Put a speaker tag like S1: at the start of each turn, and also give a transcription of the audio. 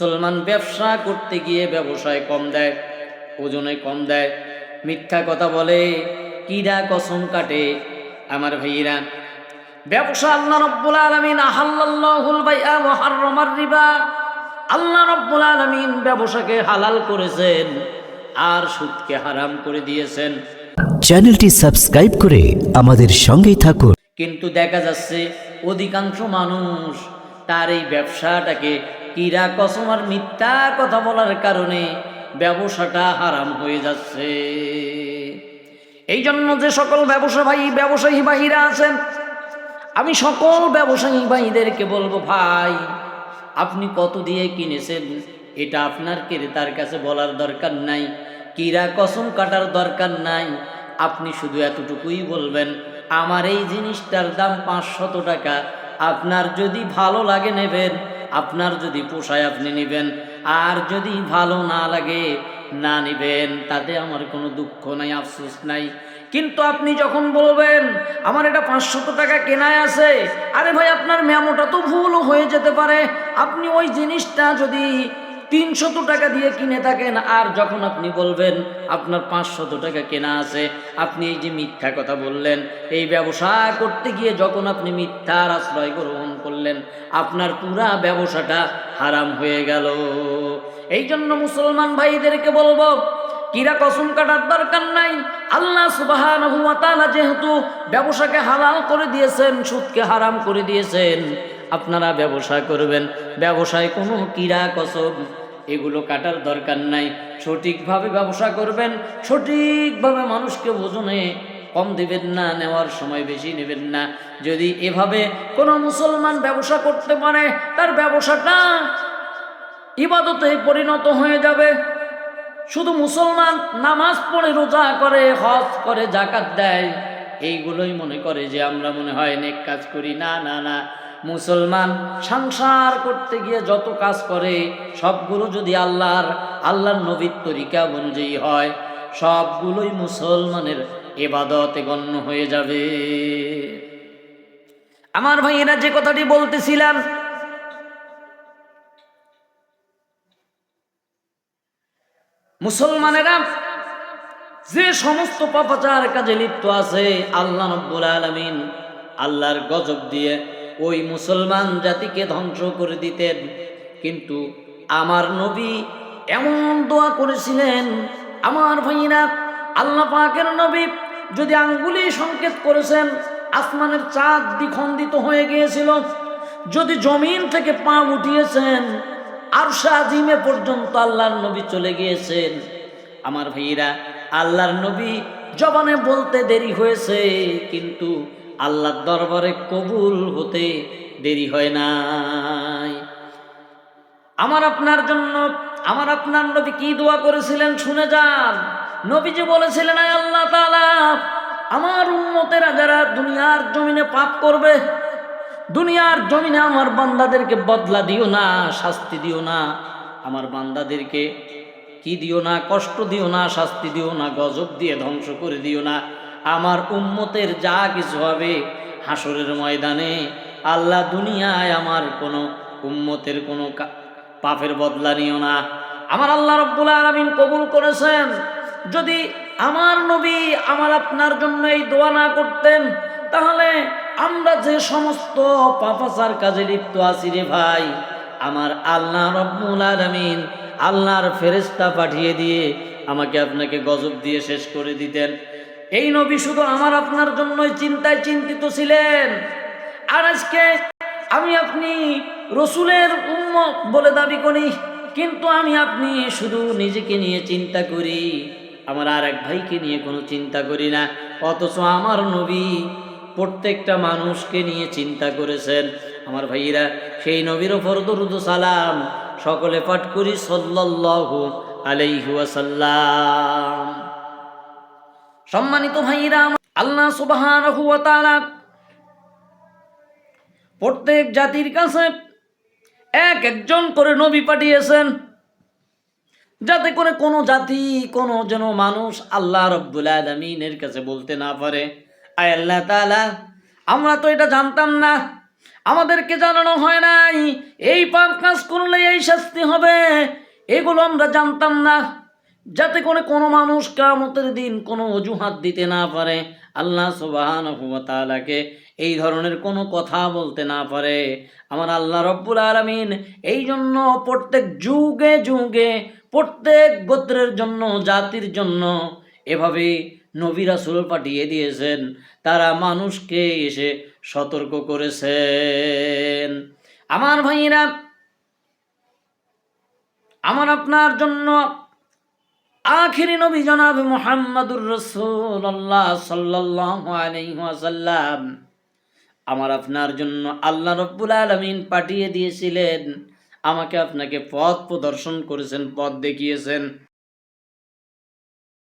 S1: মুসলমান ব্যবসা করতে গিয়ে ব্যবসায় কম দেয় ওজনে কম দেয়। মিথ্যা কথা বলে কিরা কসম কাটে আমার ভাইয়েরা। ব্যবসা আল্লাহ রব্বুল আলমিন আহাল্লাহুল বাইআ ওয়া হাররামার রিবা। আল্লাহ রব্বুল আলমিন ব্যবসাকে হালাল করেছেন আর সুদকে হারাম করে দিয়েছেন।
S2: চ্যানেলটি সাবস্ক্রাইব করে আমাদের সঙ্গেই থাকুন।
S1: কিন্তু দেখা যাচ্ছে অধিকাংশ মানুষ তার এই ব্যবসাটাকে কিরা কসম আর মিথ্যা কথা বলার কারণে ব্যবসাটা হারাম হয়ে যাচ্ছে। এই জন্য যে সকল ব্যবসা ভাই ব্যবসায়ী ভাইরা আছেন, আমি সকল ব্যবসায়ী ভাইদেরকে বলব, ভাই, আপনি কত দিয়ে কিনেছেন? এটা আপনার ক্রেতার কাছে বলার দরকার নাই, কিরা কসম কাটার দরকার নাই। আপনি শুধু এতটুকুই বলবেন, আমার এই জিনিসটার দাম পাঁচশত টাকা, আপনার যদি ভালো লাগে নেবেন আপনার যদি পোষায় আপনি নেবেন, আর যদি ভালো না লাগে, না নেবেন, তাতে আমার কোনো দুঃখ নাই, আফসোস নাই। কিন্তু আপনি যখন বলবেন, আমার এটা পাঁচশত টাকা কেনায় আছে, আরে ভাই, আপনার মেমোটা তো ভুলও হয়ে যেতে পারে। আপনি ওই জিনিসটা যদি তিনশত টাকা দিয়ে কিনে থাকেন, আর যখন আপনি বলবেন, আপনার পাঁচশত টাকা কেনা আছে। আপনি এই যে মিথ্যা কথা বললেন, এই ব্যবসা করতে গিয়ে যখন আপনি মিথ্যার আশ্রয় গ্রহণ করলেন, আপনার পুরা ব্যবসাটা হারাম হয়ে গেল। এই জন্য মুসলমান ভাইদেরকে বলব, কিরা কসম কাটার দরকার নাই। আল্লাহ সুবাহান যেহেতু ব্যবসাকে হালাল করে দিয়েছেন, সুদকে হারাম করে দিয়েছেন আপনারা ব্যবসা করবেন। ব্যবসায় কোনো কিরা কসম এগুলো কাটার দরকার নাই। সঠিকভাবে ব্যবসা করবেন, সঠিকভাবে মানুষকে ওজনে কম দেবেন না, নেওয়ার সময় বেশি নেবেন না। যদি এভাবে কোনো মুসলমান ব্যবসা করতে পারে, তার ব্যবসাটা ইবাদতে পরিণত হয়ে যাবে। শুধু মুসলমান নামাজ পড়ে, রোজা করে, হজ করে জাকাত দেয়, এইগুলোই মনে করে যে আমরা মনে হয় নেক কাজ করি। না না না। মুসলমান সংসার করতে গিয়ে যত কাজ করে, সবগুলো যদি আল্লাহর আল্লাহর নবীর তরিকা অনুযায়ী হয়, সবগুলোই মুসলমানের এবাদতে গণ্য হয়ে যাবে। আমার ভাইয়েরা, যে কথাটি বলতেছিলাম, মুসলমানেরা যে সমস্ত পাপাচার কাজে লিপ্ত আছে, আল্লাহ নব্বুল আলমিন আল্লাহর গজব দিয়ে ওই মুসলমান জাতিকে ধ্বংস করে দিতেন। কিন্তু আমার নবী এমন দোয়া করেছিলেন, আমার ভাইরা আল্লাহ পাকের নবী যদি আঙ্গুলি সংকেত করেছেন, আসমানের চাঁদ দ্বিখণ্ডিত হয়ে গিয়েছিল। যদি জমিন থেকে পা উঠিয়েছেন আর আজিমে পর্যন্ত আল্লাহর নবী চলে গিয়েছেন। আমার ভাইয়েরা, আল্লাহর নবী জবানে বলতে দেরি হয়েছে, কিন্তু আল্লাহর দরবারে কবুল হতে দেরি হয় নাই আমার আপনার জন্য, আমার আপনার নবী কি দোয়া করেছিলেন শুনে যান। নবীজি বলেছিলেন আল্লাহ তাআলা, আমার উন্মতেরা যারা দুনিয়ার জমিনে পাপ করবে, দুনিয়ার জমিনে আমার বান্দাদেরকে বদলা দিও না, শাস্তি দিও না। আমার বান্দাদেরকে কি দিও না, কষ্ট দিও না, শাস্তি দিও না, গজব দিয়ে ধ্বংস করে দিও না। আমার উম্মতের যা কিছু হবে হাসরের ময়দানে, আল্লাহ দুনিয়ায় আমার কোনো উম্মতের কোনো পাপের বদলা নিও না। আমার আল্লাহ রব্বুল আলমিন কবুল করেছেন। যদি আমার নবী আমার আপনার জন্য এই দোয়া না করতেন, তাহলে আমরা যে সমস্ত পাপাচার কাজে লিপ্ত আছি রে ভাই, আমার আল্লাহ রব্বুল আলমিন আল্লাহর ফেরেস্তা পাঠিয়ে দিয়ে আমাকে আপনাকে গজব দিয়ে শেষ করে দিতেন। এই নবী শুধু আমার আপনার জন্যই চিন্তায় চিন্তিত ছিলেন। আর আজকে আমি আপনি রসুলের উম্ম বলে দাবি করি, কিন্তু আমি আপনি শুধু নিজেকে নিয়ে চিন্তা করি, আমার আর এক ভাইকে নিয়ে কোনো চিন্তা করি না, অথচ আমার নবী প্রত্যেকটা মানুষকে নিয়ে চিন্তা করেছেন। আমার ভাইয়েরা, সেই নবীর ওপর দরুদ সালাম সকলে পাঠ করি, সল্লাল্লাহু আলাইহি ওয়াসাল্লাম। সম্মানিত আমার আল্লাহ সুবহানাহু ওয়া প্রত্যেক জাতির কাছে এক একজন করে নবী পাঠিয়েছেন, যাতে করে কোনো জাতি, কোনো যেন মানুষ আল্লাহ রব্বুল আলমিনের কাছে বলতে না পারে। আয় আল্লাহ তাআলা, আমরা তো এটা জানতাম না, আমাদেরকে জানানো হয় নাই, এই পাপ কাজ করলে এই শাস্তি হবে, এগুলো আমরা জানতাম না। যাতে করে কোনো মানুষ কামতের দিন কোনো অজুহাত দিতে না পারে, আল্লাহ সুবাহকে এই ধরনের কোনো কথা বলতে না পারে। আমার আল্লাহ রব্বুল আলমিন এই জন্য প্রত্যেক যুগে যুগে, প্রত্যেক গোত্রের জন্য, জাতির জন্য এভাবে নবী রাসূল পাঠিয়ে দিয়েছেন। তারা মানুষকে এসে সতর্ক করেছেন। আমার ভাইরা আমার আপনার জন্য আখিরি নবী জনাব মোহাম্মদুর রসুল্লাহ সাল্লাহ ওয়াসাল্লাম আমার আপনার জন্য আল্লাহ রব্বুল আলমিন পাঠিয়ে দিয়েছিলেন। আমাকে আপনাকে পথ প্রদর্শন করেছেন, পথ দেখিয়েছেন।